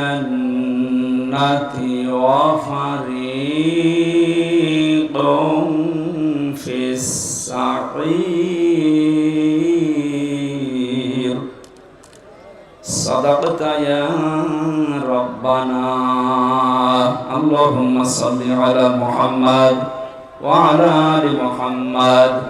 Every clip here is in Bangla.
الجنة وفريق في السعير. صدقت يا ربنا. اللهم صل على محمد وعلى آل محمد.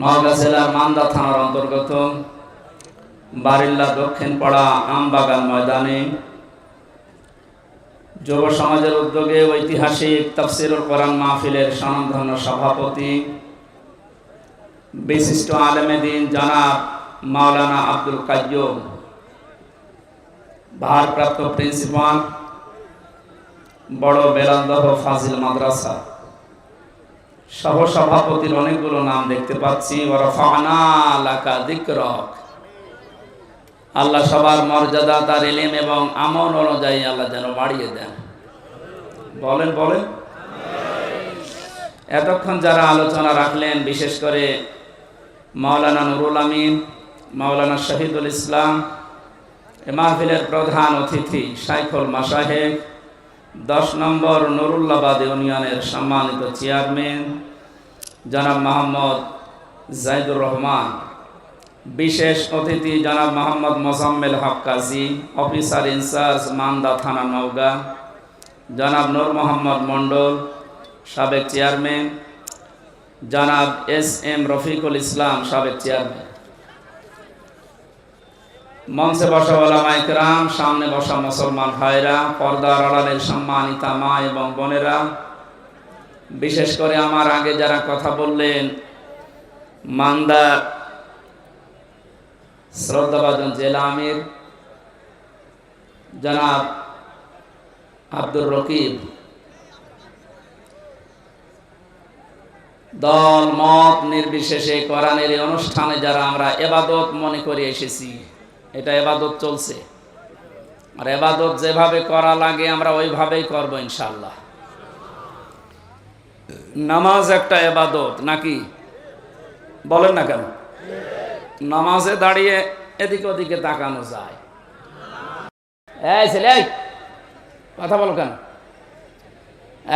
নওগাঁ জেলার মান্দা থানার অন্তর্গত বারিল্লা দক্ষিণ পাড়া আমবাগান ময়দানে যুব সমাজের উদ্যোগে ঐতিহাসিক তফসিরুল কোরআন মাহফিলের স্বনামধন্য সভাপতি বিশিষ্ট আলেমেদিন জনাব মাওলানা আব্দুল কাইয়ুম, ভারপ্রাপ্ত প্রিন্সিপাল, বড় বেলান্দহ ফাজিল মাদ্রাসা। সহ সভাপতির অনেকগুলো নাম দেখতে পাচ্ছি। আল্লাহ সবার মর্যাদা, তার এলেম এবং আমল অনুযায়ী আল্লাহ যেন বাড়িয়ে দেন। বলেন বলেন। এতক্ষণ যারা আলোচনা রাখলেন, বিশেষ করে মাওলানা নুরুল আমিন, মাওলানা শহীদুল ইসলাম মাহফিলের প্রধান অতিথি সাইফুল মাসাহেব দশ নম্বর নুরুল্লাবাদ ইউনিয়নের সম্মানিত চেয়ারম্যান, জনাব মোহাম্মদ জাইদুর রহমান, বিশেষ অতিথি জনাব Mohammad Mosammel Haque Kazi, officer in charge Manda থানা নওগাঁ, জনাব নূর মোহাম্মদ মণ্ডল, সাবেক চেয়ারম্যান, জনাব এস এম রফিকুল ইসলাম, সাবেক চেয়ারম্যান। মঞ্চে বসা ওলামা ইকরাম সামনে বসা মুসলমান ভাইরা, পর্দার আড়ালের সম্মানিতা মা এবং বোনেরা। বিশেষ করে আমার আগে যারা কথা বললেন, মান্দা শ্রদ্ধাভাজন জেলা আমির, জনাব আব্দুর রকিব। দল, মত নির্বিশেষে কোরআনের এই অনুষ্ঠানে যারা আমরা এবাদত মনে করে এসেছি এটা এবাদত চলছে। আর এবাদত যেভাবে করা লাগে আমরা ওইভাবেই করব ইনশাল্লাহ নামাজ একটা এবাদত নাকি? বলেন না কেন? নামাজে দাঁড়িয়ে এদিকে ওদিকে তাকানো যায়। এই ছেলে কথা বলো কেন?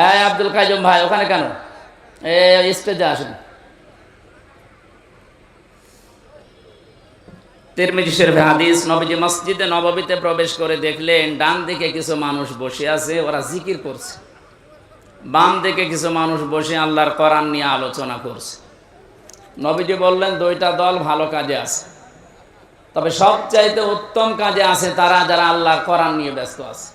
এই আব্দুল কাজম ভাই, ওখানে কেন? এই স্টেজে আসেন। তিরমিজি শরীফে হাদিস, নবীজি মসজিদে নববীতে প্রবেশ করে দেখলেন, ডান দিকে কিছু মানুষ বসে আছে, ওরা জিকির করছে। বাম দিকে কিছু মানুষ বসে আল্লাহর কোরআন নিয়ে আলোচনা করছে। নবীজি বললেন, দুইটা দল ভালো কাজে আছে। তবে সবচাইতে উত্তম কাজে আছে তারা যারা আল্লাহর কোরআন নিয়ে ব্যস্ত আছে।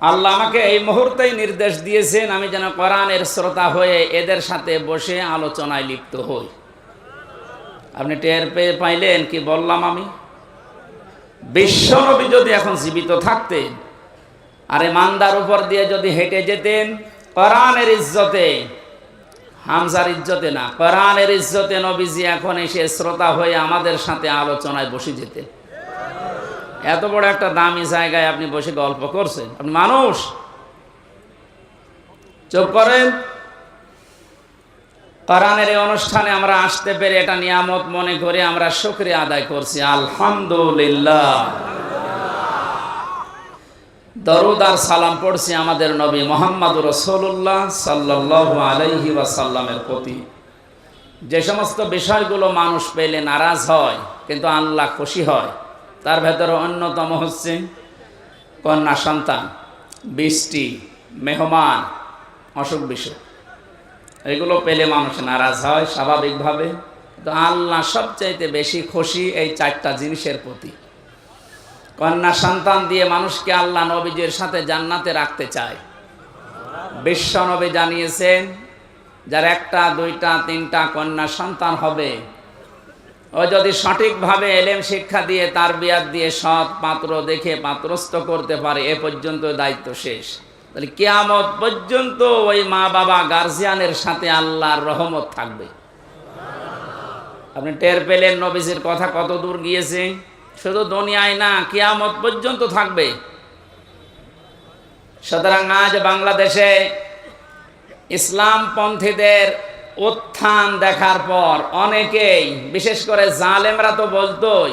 আল্লাহ আমাকে এই মুহূর্তেই নির্দেশ দিয়েছেন, আমি যেন কোরআনের শ্রোতা হয়ে এদের সাথে বসে আলোচনায় লিপ্ত হই। আপনি টের পেয়ে পাইলেন কি বললাম আমি? বিশ্বনবী যদি এখন জীবিত থাকতেন, আরে মান্দার উপর দিয়ে যদি হেঁটে যেতেন, কোরআনের ইজ্জতে, হামজার ইজ্জতে না, কোরআনের ইজ্জতে নবীজি এখন এসে শ্রোতা হয়ে আমাদের সাথে আলোচনায় বসে যেতেন। এত বড় একটা দামি জায়গায় আপনি বসে গল্প করছেন। আপনি মানুষ। চুপ করেন। কোরআনের এই অনুষ্ঠানে আমরা আসতে পেরে এটা নিয়ামত মনে করে আমরা শুক্রিয়া আদায় করছি, আলহামদুলিল্লাহ। দরুদ আর সালাম পড়ছি আমাদের নবী মোহাম্মদ রসুল্লাহ সাল্লাহ আলাইহি ওয়াসাল্লামের প্রতি। যে সমস্ত বিষয়গুলো মানুষ পেলে নারাজ হয়, কিন্তু আল্লাহ খুশি হয়, তার ভেতরে অন্যতম হচ্ছে কন্যা সন্তান, বৃষ্টি, মেহমান অসুখ বিসুখ এগুলো পেলে মানুষ নারাজ হয় স্বাভাবিকভাবে। তো আল্লাহ সবচাইতে বেশি খুশি এই চারটা জিনিসের প্রতি। কন্যা সন্তান দিয়ে মানুষকে আল্লাহ নবীজের সাথে জান্নাতে রাখতে চায়। বিশ্ব নবী জানিয়েছেন, যার একটা, দুইটা, তিনটা কন্যা সন্তান হবে, ও যদি সঠিকভাবে এলেম শিক্ষা দিয়ে, তার বিয়াদ দিয়ে সৎ পাত্র দেখে পাত্রস্থ করতে পারে, এ পর্যন্ত দায়িত্ব শেষ। তাহলে কেয়ামত পর্যন্ত ওই মা বাবা গার্জিয়ানের সাথে আল্লাহর রহমত থাকবে। আপনি টের পেলেন নবীজির কথা কত দূর গিয়েছে? শুধু দুনিয়ায় না, কেয়ামত পর্যন্ত থাকবে। সুতরাং আজ বাংলাদেশে ইসলামপন্থীদের উত্থান দেখার পর অনেকেই, বিশেষ করে জালেমরা তো বলতোই,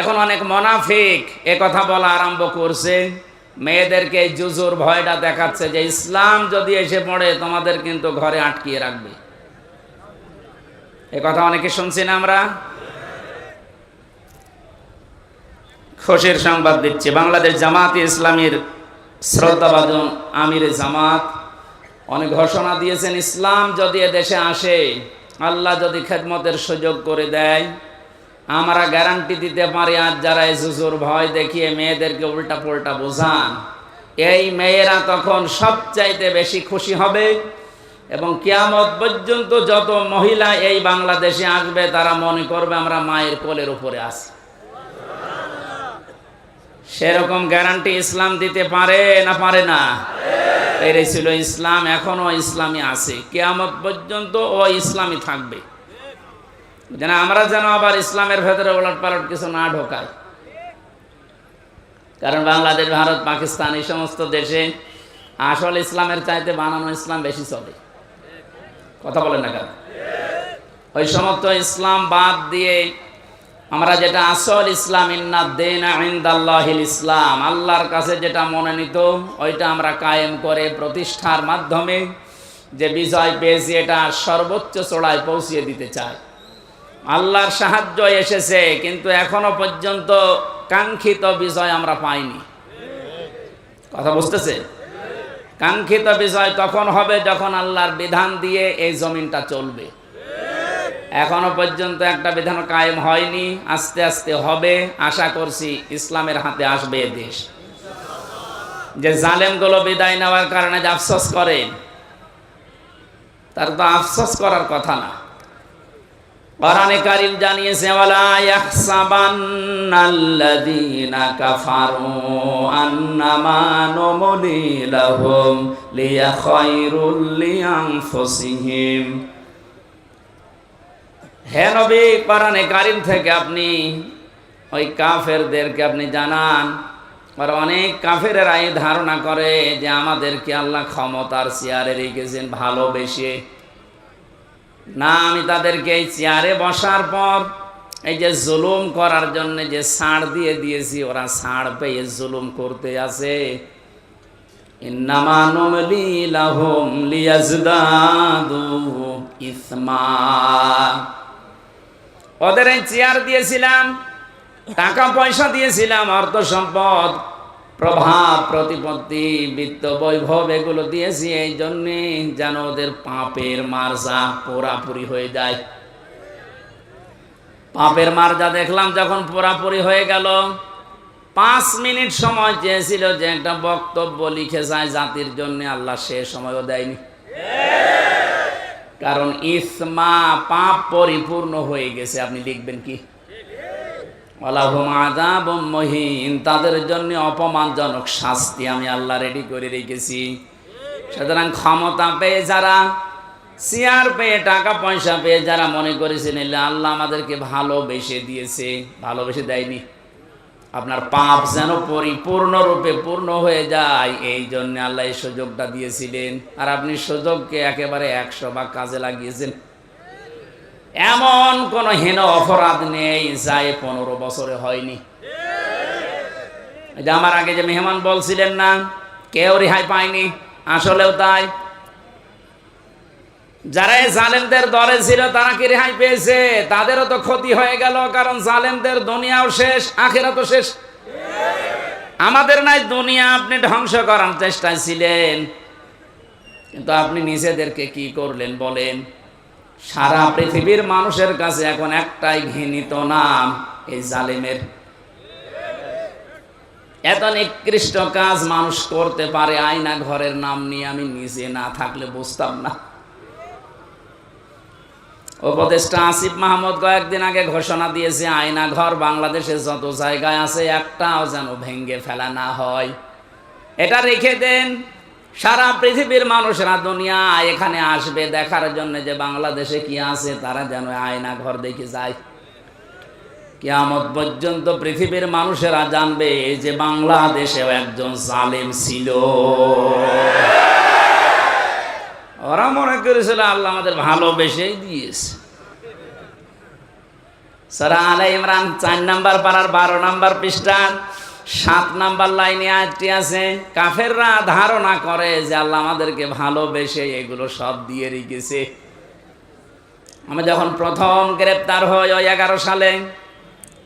এখন অনেক মনাফিক কথা বলা আরম্ভ করছে। মেয়েদেরকে জুজুর ভয়টা দেখাচ্ছে যে ইসলাম যদি এসে পড়ে, তোমাদের কিন্তু ঘরে আটকিয়ে রাখবে। এ কথা অনেকে শুনছি না আমরা? খুশির সংবাদ দিচ্ছি। বাংলাদেশ জামাত ইসলামীর শ্রদ্ধাভাজন আমির জামাত অনেক ঘোষণা দিয়েছেন, ইসলাম যদি দেশে আসে, আল্লাহ যদি খেদমতের সুযোগ করে দেয় আমরা গ্যারান্টি দিতে পারি আজ যারা জুজুর ভয় দেখিয়ে মেয়েদেরকে উল্টা পুল্টা বোঝান, এই মেয়েরা তখন সবচাইতে বেশি খুশি হবে এবং কিয়ামত পর্যন্ত যত মহিলা এই বাংলাদেশে আসবে, তারা মনে করবে আমরা মায়ের কোলের উপরে আছি। সেরকম গ্যারান্টি ইসলাম দিতে পারে না পারে না? পেরেছিল ইসলাম, এখনও ইসলামী আছে। কেয়ামত পর্যন্ত ও ইসলামী থাকবে। যেন আমরা যেন আবার ইসলামের ভেতরে ওলট পালট কিছু না ঢোকাই। কারণ বাংলাদেশ, ভারত, পাকিস্তান এই সমস্ত দেশে আসল ইসলামের চাইতে বানানো ইসলাম বেশি চলে। কথা বলেন না কেন? ওই সমস্ত ইসলাম বাদ দিয়ে আমরা যেটা আসল ইসলাম ইসলাম, আল্লাহর কাছে যেটা মনে নিত ওইটা আমরা কায়েম করে প্রতিষ্ঠার মাধ্যমে যে বিজয় পেয়েছি, এটা সর্বোচ্চ চড়ায় পৌঁছিয়ে দিতে চাই। আল্লাহর সাহায্য এসেছে, কিন্তু এখনও পর্যন্ত কাঙ্ক্ষিত বিজয় আমরা পাইনি। কথা বুঝতেছে? কাঙ্ক্ষিত বিজয় তখন হবে যখন আল্লাহর বিধান দিয়ে এই জমিনটা চলবে। এখনও পর্যন্ত একটা বিধান কায়েম হয়নি, আস্তে আস্তে হবে। আশা করছি ইসলামের হাতে আসবে দেশ। যে জালেমগুলো বিদায় নেওয়ার কারণে যে আফসোস করে, তার তো আফসোস করার কথা না। কোরআনে কারিম জানিয়েছে, ওয়ালা ইয়াহসাবান্নাল্লাযীনা কাফারু আন্নামা নুমলি লাহুম লিয়াখায়রুল লিআনফুসিহিম। হে নবী কোরআনে কারিম থেকে আপনি ওই কাফেরদেরকে আপনি জানান। আর অনেক কাফেরেরা এই ধারণা করে যে আমাদেরকে আল্লাহ ক্ষমতার চেয়ারে রেখেছেন, ভালোবেসে। না, আমি তাদেরকে এই চেয়ারে বসার পর এই যে জুলুম করার জন্য যে ছাড় দিয়ে দিয়েছি, ওরা ছাড় পেয়ে জুলুম করতে ইসমা। ওদের এই চেয়ার দিয়েছিলাম, টাকা পয়সা দিয়েছিলাম, অর্থ সম্পদ। প্রভাব প্রতিপত্তি বিত্ত বৈভব এগুলো দিয়েছি এই জন্যে যেন ওদের পাপের মার্জা পোড়াপুরি হয়ে যায়। পাপের মার্জা দেখলাম যখন পোড়াপুরি হয়ে গেল, পাঁচ মিনিট সময় চেয়েছিল যে একটা বক্তব্য লিখে যায় জাতির জন্য, আল্লাহ সে সময়ও দেয়নি। কারণ ইসমা পাপ পরিপূর্ণ হয়ে গেছে, আপনি লিখবেন কি? মহিন। তাদের জন্য অপমানজনক শাস্তি আমি আল্লাহ রেডি করে রেখেছি। সুতরাং ক্ষমতা পেয়ে যারা চেয়ার পেয়ে, টাকা পয়সা পেয়ে যারা মনে করেছেন আল্লাহ আমাদেরকে ভালোবেসে দিয়েছে। ভালোবেসে দেয়নি। আপনার পাপ যেন পরিপূর্ণরূপে পূর্ণ হয়ে যায়, এই জন্য আল্লাহ এই সুযোগটা দিয়েছিলেন। আর আপনি সুযোগকে একেবারে একশো ভাগ কাজে লাগিয়েছেন। এমন কোন হীন অপরাধ নেই যাই পনেরো বছরে হয়নি। আমার আগে যে মেহমান বলছিলেন না, কেউ রেহাই পায়নি, আসলেও তাই। যারা জালেমদের দলে ছিল, তারা কি রেহাই পেয়েছে? তাদেরও তো ক্ষতি হয়ে গেল, কারণ জালেমদের দুনিয়াও শেষ আখেরা তো শেষ। আমাদের নাই দুনিয়া, আপনি ধ্বংস করার চেষ্টায় ছিলেন। কিন্তু আপনি নিজেদেরকে কি করলেন বলেন? সারা পৃথিবীর মানুষের কাছে এখন একটাই ঘৃণিত নাম, এই জালেমের। এত নিকৃষ্ট কাজ মানুষ করতে পারে, আয়না ঘরের নাম নিয়ে আমি নিজে না থাকলে বুঝতাম না। উপদেষ্টা আসিফ মাহমুদ কয়েকদিন আগে ঘোষণা দিয়েছে, আয়না ঘর বাংলাদেশে যত জায়গায় আছে একটাও যেন ভেঙ্গে ফেলা না হয়। এটা রেখে দেন সারা পৃথিবীর মানুষরা দুনিয়া এখানে আসবে দেখার জন্য যে বাংলাদেশে কি আছে, তারা যেন আয়না ঘর দেখে যায়। কিয়ামত পর্যন্ত পৃথিবীর মানুষেরা জানবে যে বাংলাদেশেও একজন জালেম ছিল। ওরা মনে করেছিল, আল্লাহ আমাদের ভালোবেসেই দিয়েছে। সারা আলে ইমরান চার নাম্বার পাড়ার বারো নাম্বার পৃষ্ঠান সাত নাম্বার লাইনে আজটি আছে কাফেররা ধারণা করে যে আল্লাহ আমাদেরকে ভালোবেসে এগুলো সব দিয়ে রেখেছে। আমি যখন প্রথম গ্রেপ্তার হই ওই এগারো সালে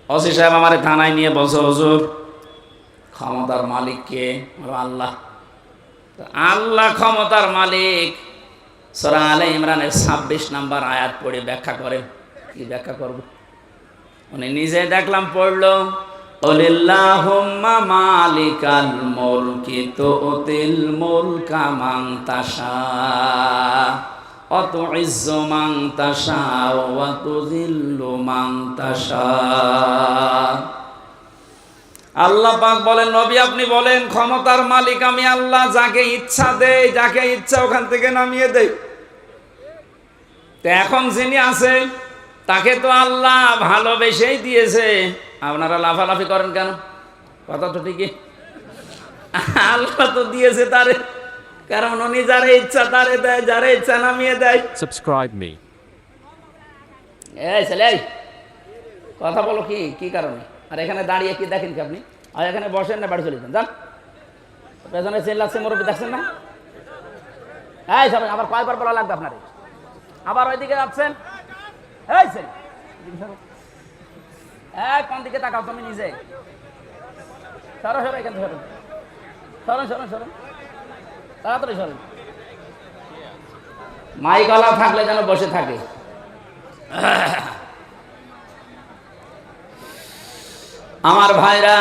ওসি সাহেব আমার থানায় নিয়ে বসে হুজুর ক্ষমতার মালিক কে? বললাম, আল্লাহ। আল্লাহ ক্ষমতার মালিক সরা আলে ইমরানের ছাব্বিশ নাম্বার আয়াত পড়ে ব্যাখ্যা করেন কি ব্যাখ্যা করব? উনি নিজে দেখলাম পড়ল ওলিল্লাহুম্মা মালিকাল মুলকি তুতিল মুলকা মান তাশা, অতুইজ্জু মান তাশা ওয়া তুযিল্লু মান তাশা। আল্লাহ পাক বলেন, নবী আপনি বলেন, ক্ষমতার মালিক আমি আল্লাহ, যাকে ইচ্ছা দেই, যাকে ইচ্ছা ওখান থেকে নামিয়ে দেই। তো এখন যিনি আছে, তাকে তো আল্লাহ ভালোবেসেই দিয়েছে। আপনারা লাফালাফি করেন কেন? কথা তো ঠিকই। আল্লাহ তো দিয়েছে তারে। কারণ উনি যারে ইচ্ছা তারে দেয় যারে ইচ্ছা নামিয়ে দেয়। Subscribe me. এই ছেলে কথা বলো কি কি কারণে? আর এখানে দাঁড়িয়ে কি দেখেন কি আপনি? আর এখানে বসেন না বাড়ি চলে যান। যান। পেছনে চেল্লাচ্ছে মুরব্বী দেখছেন না? এই সবাই আবার কয়বার বলা লাগবে আপনার? আবার ওইদিকে যাচ্ছেন? এই ছেলে। এই, কোন দিকে তাকাও তুমি নিজে। সরো সরো, এখান থেকে সরো। সরো সরো তাড়াতাড়ি সরো। মাইকলা থাকলে যেন বসে থাকে। আমার ভাইরা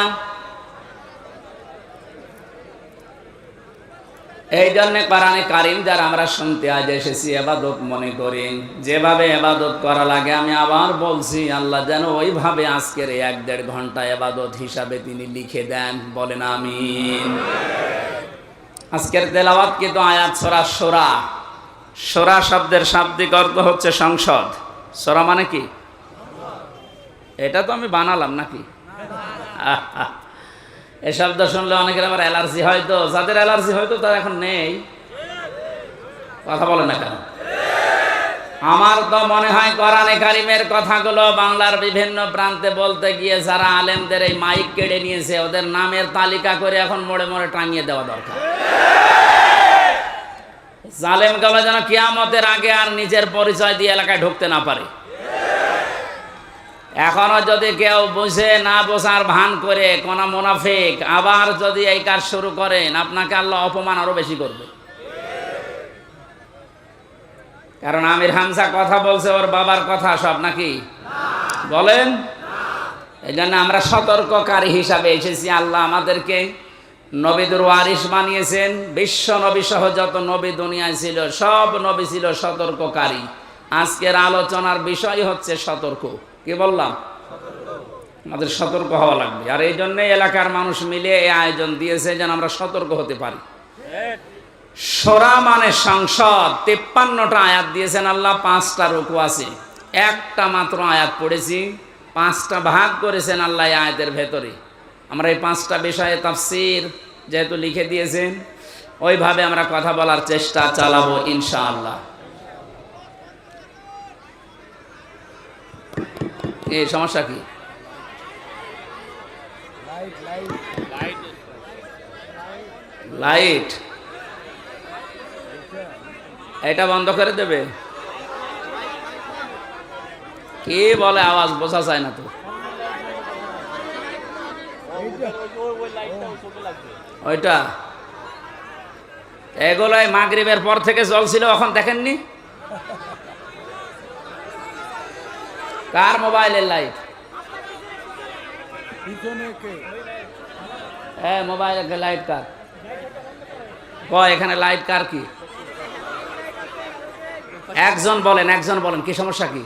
এই জন্য কোরআনে কারিম যারা আমরা শুনতে আজ এসেছি এবাদত মনে করি। যেভাবে এবাদত করা লাগে, আমি আবার বলছি, আল্লাহ যেন ওইভাবে আজকের এক দেড় ঘণ্টা এবাদত হিসাবে তিনি লিখে দেন। বলেন আমিন। আজকের তেলাওয়াত কিন্তু আয়াত সরা সোরা সোরা শব্দের শাব্দিক অর্থ হচ্ছে সংসদ। সোরা মানে কি? এটা তো আমি বানালাম নাকি? এ শব্দ শুনলে অনেকের আবার অ্যালার্জি হয়তো যাদের অ্যালার্জি হয়তো তার এখন নেই। কথা বলে না কেন? আমার তো মনে হয় কোরআনে কারিমের কথাগুলো বাংলার বিভিন্ন প্রান্তে বলতে গিয়ে যারা আলেমদের এই মাইক কেড়ে নিয়েছে, ওদের নামের তালিকা করে এখন মোড়ে মোড়ে টাঙিয়ে দেওয়া দরকার। জালেম গেল যেন কিয়ামতের আগে আর নিজের পরিচয় দিয়ে এলাকায় ঢুকতে না পারে। এখনও যদি কেউ বুঝে না বোঝার ভান করে কোন মোনাফিক, আবার যদি এই কাজ শুরু করেন, আপনাকে আল্লাহ অপমান আরও বেশি করবে। কারণ আমির হামসা কথা বলছে, ওর বাবার কথা সব নাকি? বলেন? এই জন্য আমরা সতর্ককারী হিসাবে এসেছি, আল্লাহ আমাদেরকে নবীদের ওয়ারিস বানিয়েছেন। বিশ্ব নবী সহ যত নবী দুনিয়ায় ছিল, সব নবী ছিল সতর্ককারী। আজকের আলোচনার বিষয় হচ্ছে সতর্ক। কি বললাম? আমাদের সতর্ক হওয়া লাগবে। আর এই জন্যে এলাকার মানুষ মিলে এই আয়োজন দিয়েছে যেন আমরা সতর্ক হতে পারি। সোরা মানে সংসদ, তেপ্পান্নটা আয়াত দিয়েছেন আল্লাহ, পাঁচটা রুকু আছে। একটা মাত্র আয়াত পড়েছি, পাঁচটা ভাগ করেছেন আল্লাহ আয়াতের ভেতরে। আমরা এই পাঁচটা বিষয়ে তাফসির যেহেতু লিখে দিয়েছেন, ওইভাবে আমরা কথা বলার চেষ্টা চালাবো ইনশাআল্লাহ। এই সমস্যা কি? লাইট এটা বন্ধ করে দেবে? কে বলে আওয়াজ? বোঝা যায় না তো। ওইটা। এগুলোই মাগরিবের পর থেকে জল ছিল এখন দেখেননি? কার মোবাইলের লাইট? হ্যাঁ মোবাইলের লাইট কার? ক এখানে লাইট কার কি? একজন বলেন একজন বলেন, কি সমস্যা কি?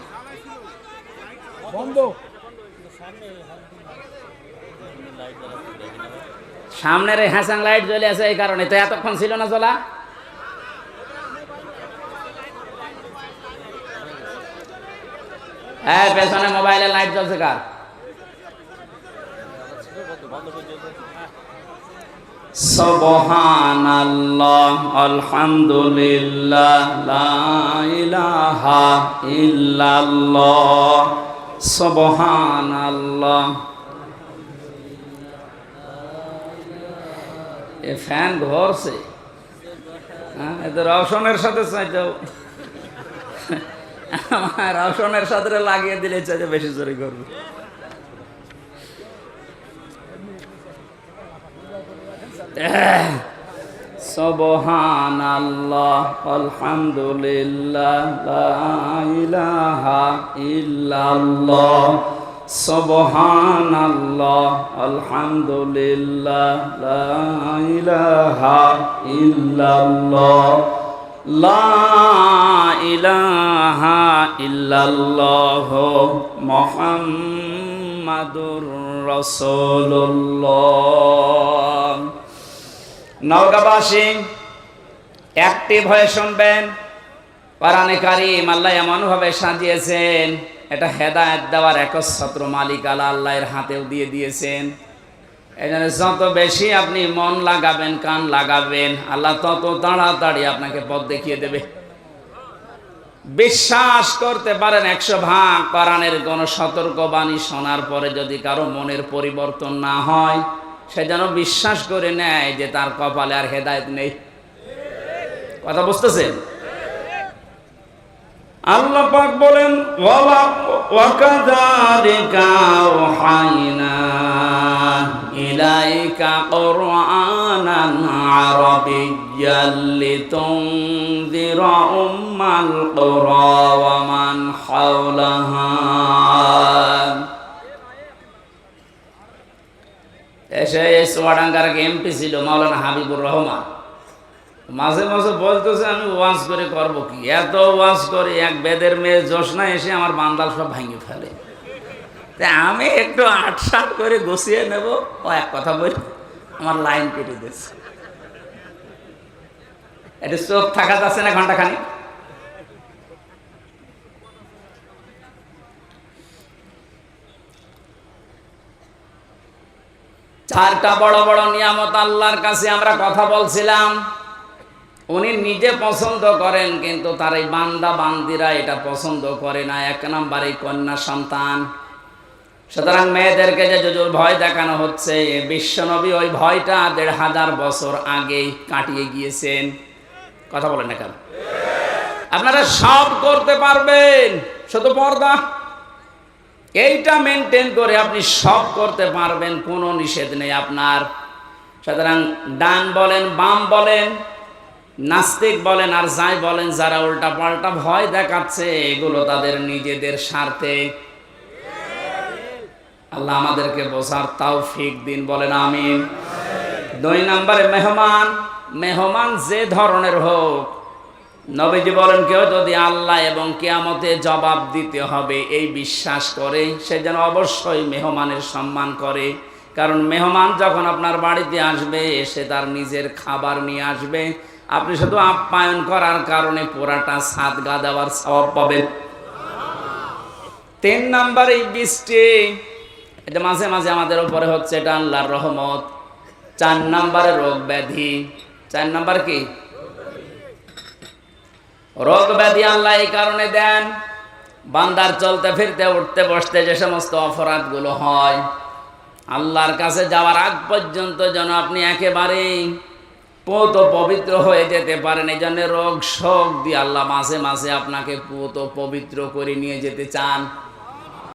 সামনের হ্যাসাং লাইট জ্বলে আছে এই কারণে। তো এতক্ষণ ছিল না জ্বলা? হ্যাঁ পেছনে মোবাইলে লাইট জ্বলছে কার? সুবহানাল্লাহ, আলহামদুলিল্লাহ, লা ইলাহা ইল্লাল্লাহ, সুবহানাল্লাহ। এ ফ্যান ঘরছে হ্যাঁ এ তো রওশনের সাথে চাইতে আমার রওশনের সাথে লাগিয়ে দিলে চাইতে বেশি জোরে করবে। সুবহানাল্লাহ, আলহামদুলিল্লাহ, লা ইলাহা ইল্লাল্লাহ লা ইলাহা ইল্লাল্লাহ মুহাম্মাদুর রাসূলুল্লাহ। নওগাঁবাসী অ্যাক্টিভ হয়ে শুনবেন, কোরআনে কারিম আল্লাহ এমনভাবে সাজিয়েছেন, এটা হেদায়েত দেওয়ার একচ্ছত্র মালিক আল্লাহ আল্লাহর হাতেও দিয়ে দিয়েছেন। যত বেশি আপনি মন লাগাবেন, কান লাগাবেন, আল্লাহ তত তাড়াতাড়ি আপনাকে পথ দেখিয়ে দেবে। বিশ্বাস করতে পারেন একশো ভাগ কোরআনের কোন সতর্ক বাণী শোনার পরে যদি কারও মনের পরিবর্তন না হয়, সে যেন বিশ্বাস করে নেয় যে তার কপালে আর হেদায়েত নেই। কথা বুঝতেছেন? আল্লাহ পাক বলেন ওয়াকাযালিকা ওহাইনা আরাবিয়্যান লিতুনযিরা উম্মাল কুরা ওয়া মান হাওলাহা এসে এই এমপি ছিল, মাওলানা হাবিবুর রহমান। মাঝে মাঝে বলতেছে, আমি ওয়াজ করে করব কি? এত ওয়াজ করে এক বেদের মেয়ে জোসনা এসে আমার বান্দাল সব ভাঙে ফেলে। আমি একটু আটসাট করে গুছিয়ে নেব, ও এক কথা বলি আমার লাইন কেটে দিচ্ছে এটা চোখ থাকা যাচ্ছে না ঘন্টাখানি? চারটা বড় বড় নিয়ামত আল্লাহর কাছে আমরা কথা বলছিলাম। উনি নিজে পছন্দ করেন, কিন্তু তার এই বান্দা বান্দিরা এটা পছন্দ করে না। এক নম্বরে কন্যা সন্তান। সুতরাং মেয়েদেরকে যে যজুর ভয় দেখানো হচ্ছে, বিশ্বনবী ওই ভয়টা দেড় হাজার বছর আগেই কাটিয়ে গিয়েছেন। কথা বলেন না কেন? আপনারা সব করতে পারবেন, শুধু পর্দা। এইটা মেনটেন করে আপনি সব করতে পারবেন, কোনো নিষেধ নেই আপনার। সুতরাং ডান বলেন, বাম বলেন, নাস্তিক বলেন, আর যাই বলেন, যারা উল্টা পাল্টা ভয় দেখাচ্ছে, এগুলো তাদের নিজেদের স্বার্থে আল্লাহ আমাদেরকে বোঝার তাও ফিক দিন, বলেন আমিন। দুই নম্বরে মেহমান মেহমান যে ধরনের হোক, নবীজি বলেন, কেউ যদি আল্লাহ এবং কেয়ামতে জবাব দিতে হবে, এই বিশ্বাস করে, সে যেন অবশ্যই মেহমানের সম্মান করে। কারণ মেহমান যখন আপনার বাড়িতে আসবে এসে তার নিজের খাবার নিয়ে আসবে। আপনি শুধু আপ্যায়ন করার কারণে পুরাটা সাত গা দেওয়ার স্বভাব পাবেন। তিন নাম্বার এই বৃষ্টি এটা মাঝে মাঝে আমাদের উপরে হচ্ছে এটা আল্লাহর রহমত। চার নাম্বারে রোগ ব্যাধি। চার নাম্বার কি? রোগ ব্যাধি আল্লাহ এই কারণে দেন, বান্দার চলতে ফিরতে, উঠতে বসতে যে সমস্ত অপরাধগুলো হয়। আল্লাহর কাছে যাওয়ার আগ পর্যন্ত যেন আপনি একেবারেই পুত পবিত্র হয়ে যেতে পারেন, এই জন্য রোগ শোক দিয়ে আল্লাহ মাঝে মাঝে আপনাকে পুত পবিত্র করে নিয়ে যেতে চান।